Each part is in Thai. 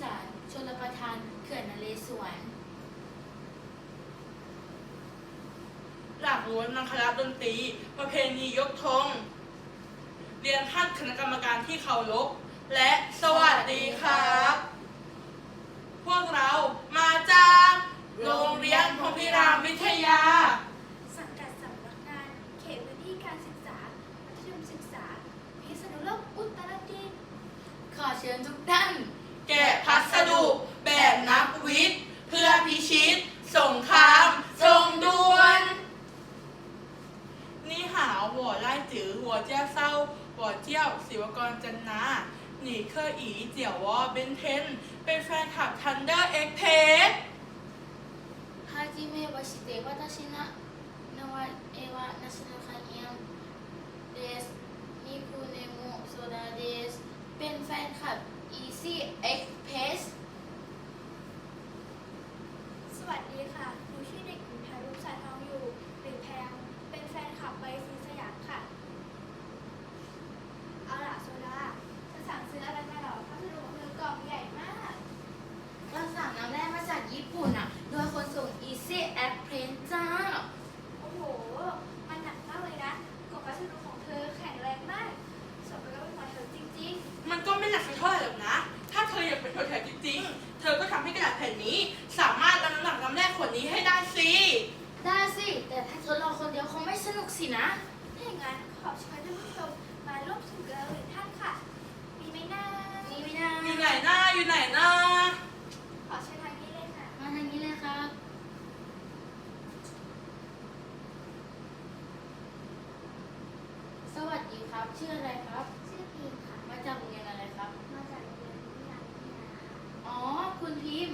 สารชลประทานเขื่อนนเรศวร หลักล้วนมังคลาดนตรี ประเพณียกธงเรียนท่านคณะกรรมการที่เคารพและสวัสดีครับ พวกเรามาจากโรงเรียนพรหมพิรามวิทยา สังกัดสำนักงานเขตพื้นที่การศึกษามัธยมศึกษาพิษณุโลกอุตรดิตถ์ขอเชิญทุกท่าน แกะพัส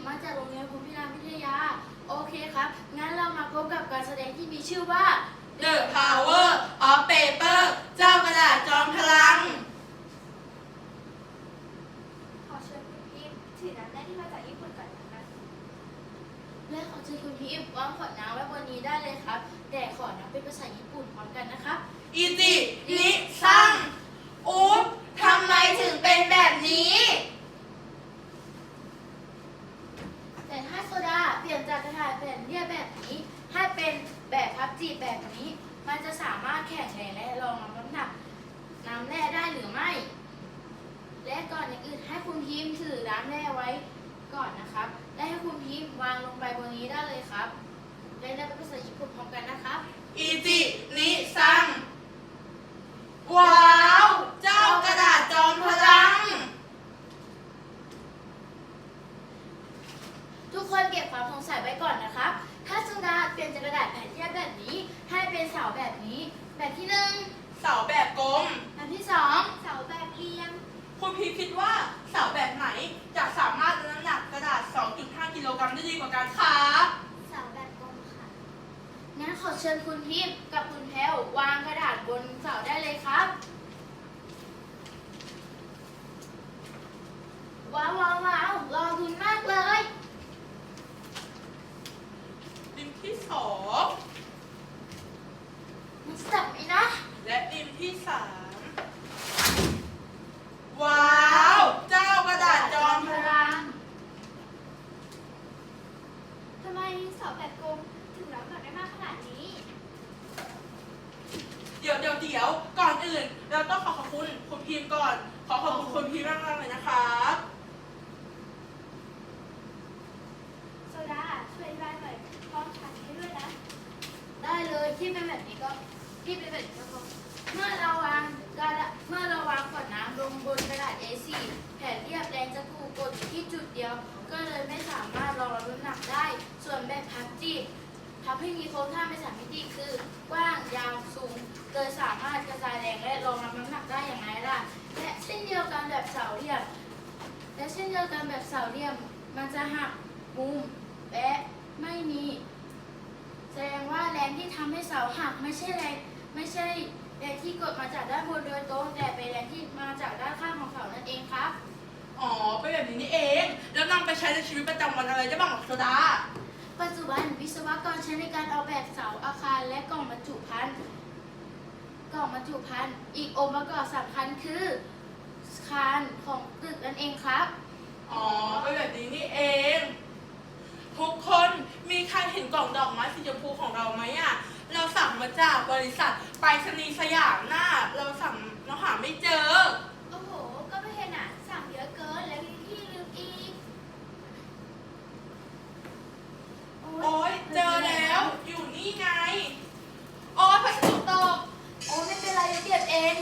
มพ์มาจากโรงเรียนภูมิพิรามวิทยา โอเคครับ งั้นเรามาพบกับการแสดงที่มีชื่อว่า The Power of Paper เจ้ากระดาษจอมพลัง ขอเชิญคุณพีมถือน้ำแร่ที่มาจากญี่ปุ่นก่อนนะคะและขอเชิญคุณพิมพ์วางขวดน้ำไว้บนนี้ได้เลยครับ แต่ขอน้ำเป็นภาษาญี่ปุ่นพร้อมกันนะครับอีจิ นิซังอุ๊บทำไมถึงเป็นแบบนี้ แต่ถ้าโซดาเปลี่ยนจากกระดาษแผ่นเรียบแบบนี้ ให้เป็นแบบพับจีบแบบนี้ มันจะสามารถแข็งแรงและรองรับน้ำหนักน้ำแร่ได้หรือไม่ และก่อนอย่างอื่นให้คุณพิมพ์ถือน้ำแร่ไว้ก่อนนะครับ และให้คุณพิมพ์วางลงไปบนนี้ได้เลยครับ และได้เป็นภาษาญี่ปุ่นพร้อมกันนะครับอีจินิซัง ว้าว เจ้ากระดาษจอมพลัง ทุกคนเก็บความสงสัยไว้ก่อนนะครับ ถ้าโซดาเปลี่ยนจากกระดาษแผ่นเรียบแบบนี้ ให้เป็นเสาแบบนี้ แบบที่หนึ่งเสาแบบกลม แบบที่สองเสาแบบเรียง คุณพีคิดว่าเสาแบบไหน กรรมได้ดีกว่ากันครับเสาแบบกลมค่ะงั้นขอเชิญคุณทิพย์กับคุณแพลววางกระดาษบนเสาได้เลยครับ ว้าวว้าวว้าวรอคุณมากเลย ดินที่สอง มันจับไหมนะ และดินที่สามว้าว เจ้ากระดาษจอมพลัง ทำไมเสาแบบกลมถึงรับน้ำหนักได้มากขนาดนี้ เดี๋ยวเดี๋ยวเดี๋ยวก่ อื่น เราต้องขอขอบคุณคุณพิมพ์ก่อน ขอขอบคุณคุณพิมพ์มากๆเลยนะครับโซดาช่วยอธิบายหน่อยพร้อมฉันให้ด้วยนะ ได้เลยที่เป็นแบบนี้ก็ที่เป็นแบบนี้ก็เมื่อเราวางกระดาษเมื่อเราวางขวดน้ำลงบนกระดาษ A4 แผ่นเรียบแรงจะถูกกดที่จุดเดียว ก็เลยไม่สามารถรองรับน้ำหนักได้ ส่วนแบบพับจีบทำให้มีโครงสร้างเป็นสามมิติคือกว้างยาวสูง โดยสามารถกระจายแรงและรองรับน้ำหนักได้อย่างไรล่ะและเช่นเดียวกันแบบเสาเหลี่ยม และเช่นเดียวกันแบบเสาเหลี่ยม มันจะหักมุมและไม่มีแสดงว่าแรงที่ทำให้เสาหักไม่ใช่แรงไม่ใช่แรงที่กดมาจากด้านบนโดยตรงแต่เป็นแรงที่มาจากด้านข้างของเสานั่นเองครับอ๋อเป็นแบบนี้นี่เอง แล้วนำไปใช้ในชีวิตประจำวันอะไรได้บ้างหรอโซดาปัจจุบันวิศวกรใช้ในการออกแบบเสาอาคารและกล่องบรรจุภัณฑ์ กล่องบรรจุภัณฑ์ อีกองค์ประกอบสำคัญคือคานของตึกนั่นเองครับ อ๋อเป็นแบบนี้นี่เอง ทุกคนมีใครเห็นกล่องดอกไม้สีชมพูของเราไหมอะ เราสั่งมาจากบริษัทไปรษณีย์สยามน่ะเราสั่งเราหาไม่เจอ โอ้โห ก็ไม่เห็นอะ สั่งเยอะเกินแล้วพี่ลืมอีกโอ๊ย เจอแล้ว อยู่นี่ไง โอ๊ยพัสดุตกโอ้ไม่ เดี๋ยวเก็บเอง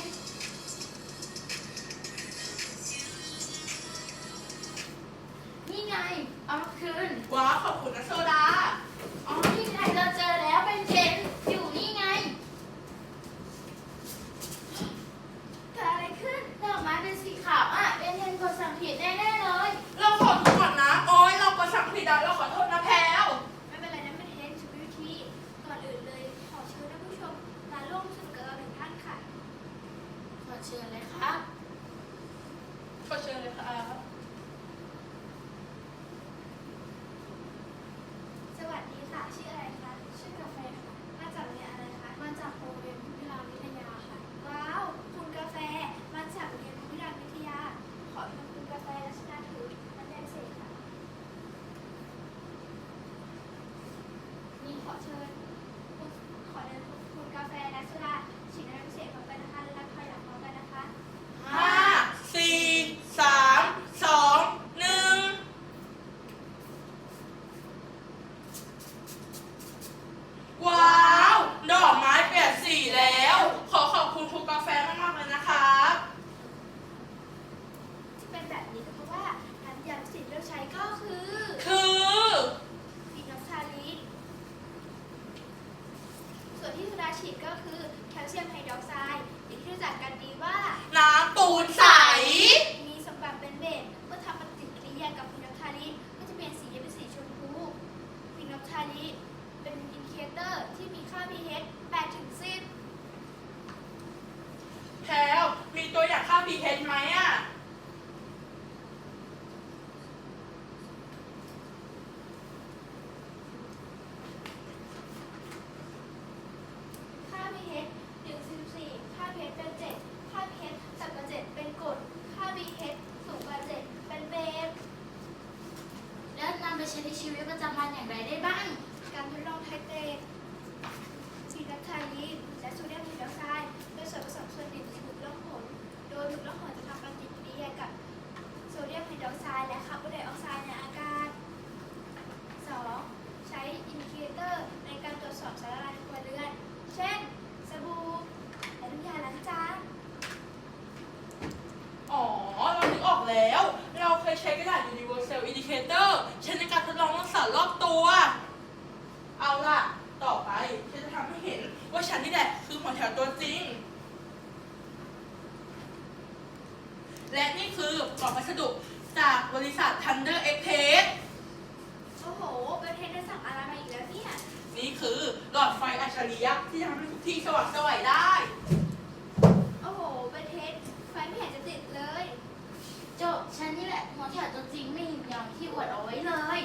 ฉันนี่แหละหัวแถวตัวจริงไม่หิมยองที่อวดเอาไว้เลย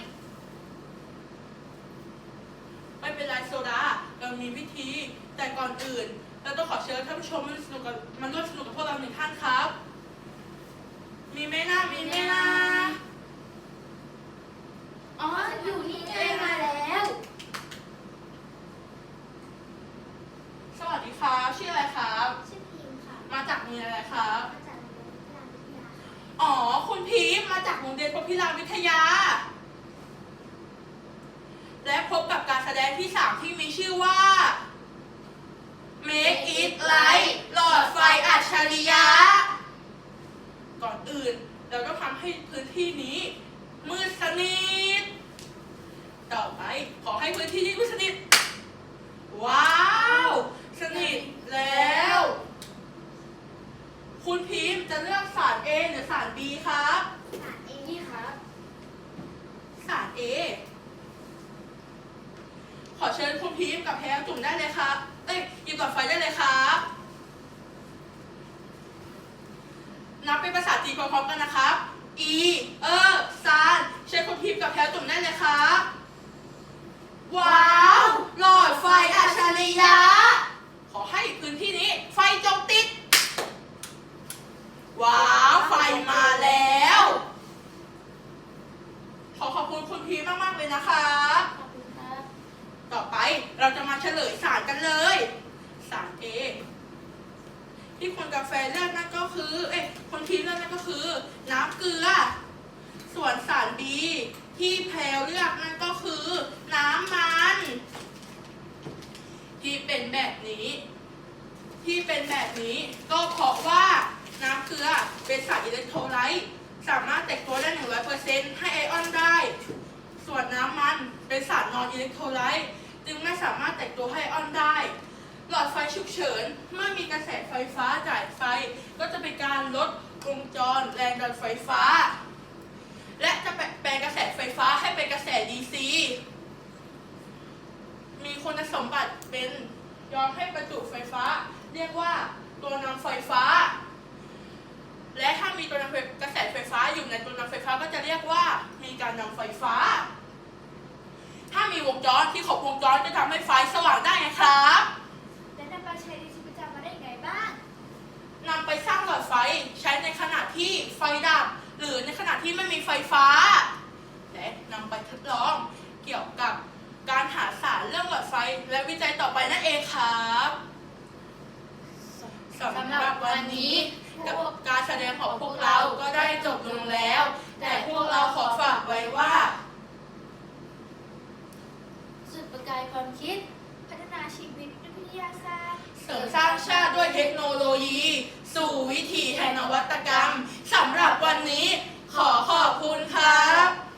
ไม่เป็นไรโซดา เรามีวิธี แต่ก่อนอื่น เราต้องขอเชิญท่านผู้ชมมาสนุกกับมาร่วมสนุกกับพวกเราหนึ่งท่านครับ มีไหมนะมีไหมนะอ๋อ อยู่นี่ไงมาแล้ว สวัสดีครับชื่ออะไรครับ ชื่อพิมพ์ค่ะ มาจากโรงเรียนอะไรครับ มาจากโรงเรียนพิรามวิทยาค่ะ อ๋อ คุณพีมมา จากโรงเรียนพพิรามวิทยา และพบกับการแสดงที่ 3 ที่มีชื่อว่า Make it light หลอดไฟอัจฉริยะ ก่อนอื่นเราต้องทำให้พื้นที่นี้ มืดสนิท ต่อไปขอให้พื้นที่นี้มืดสนิท ว้าว สนิทแล้ว คุณพิมพ์จะเลือกสาร A หรือสาร B ครับ สารเอนี่ครับ สาร A ขอเชิญคุณพิมพ์กับแพรจุ่มได้เลยครับ เอ้ยหยิบหลอดไฟได้เลยครับ นับเป็นภาษาจีนพร้อมๆกันนะครับ E เออซานเชิญคุณพิมพ์กับแพรจุ่มได้เลยครับ ว้าว หลอดไฟอัจฉริยะ ขอให้พื้นที่นี้ไฟจงติด ว้าว ไฟมาแล้ว ขอขอบคุณคุณพีมากๆเลยนะคะ ขอบคุณครับ ต่อไปเราจะมาเฉลยสารกันเลย สาร A ที่คุณกาแฟเลือกนั่นก็คือ เอ้ยคนทีเลือกนั่นก็คือ น้ำเกลือ ส่วนสาร B ที่แพลวเลือกนั่นก็คือ น้ำมัน ที่เป็นแบบนี้ ที่เป็นแบบนี้ ก็เพราะว่าน้ำเกลือเป็นสารอิเล็กโทรไลต์สามารถแตกตัวได้ 100%ให้ไอออนได้ ส่วนน้ำมันเป็นสารนอนอิเล็กโทรไลต์จึงไม่สามารถแตกตัวให้ไอออนได้ หลอดไฟฉุกเฉิน เมื่อมีกระแสไฟฟ้าจ่ายไฟ ก็จะเป็นการลดวงจรแรงดันไฟฟ้า และจะแปลงกระแสไฟฟ้าให้เป็นกระแส DC มีคุณสมบัติเป็นยอมให้ประจุไฟฟ้า เรียกว่าตัวนำไฟฟ้า และถ้ามีตัวนำกระแสไฟฟ้าอยู่ในตัวนำไฟฟ้าก็จะเรียกว่ามีการนำไฟฟ้า ถ้ามีวงจรที่ขอบวงจรจะทำให้ไฟสว่างได้นะครับและนำมาใช้ในชีวิตประจำวันได้ยังไงบ้างนำไปสร้างหลอดไฟใช้ในขณะที่ไฟดับ หรือในขณะที่ไม่มีไฟฟ้า และนำไปทดลองเกี่ยวกับการหาสารเรื่องหลอดไฟและวิจัยต่อไปนั่นเองครับ สำหรับวันนี้กับการแสดงของพวกเราก็ได้จบลงแล้ว แต่พวกเราขอฝากไว้ว่า สุดประกายความคิด พัฒนาชีวิตด้วยวิทยาศาสตร์เสริมสร้างชาติด้วยเทคโนโลยี สู่วิถีแห่งนวัตกรรมสำหรับวันนี้ขอขอบคุณครับ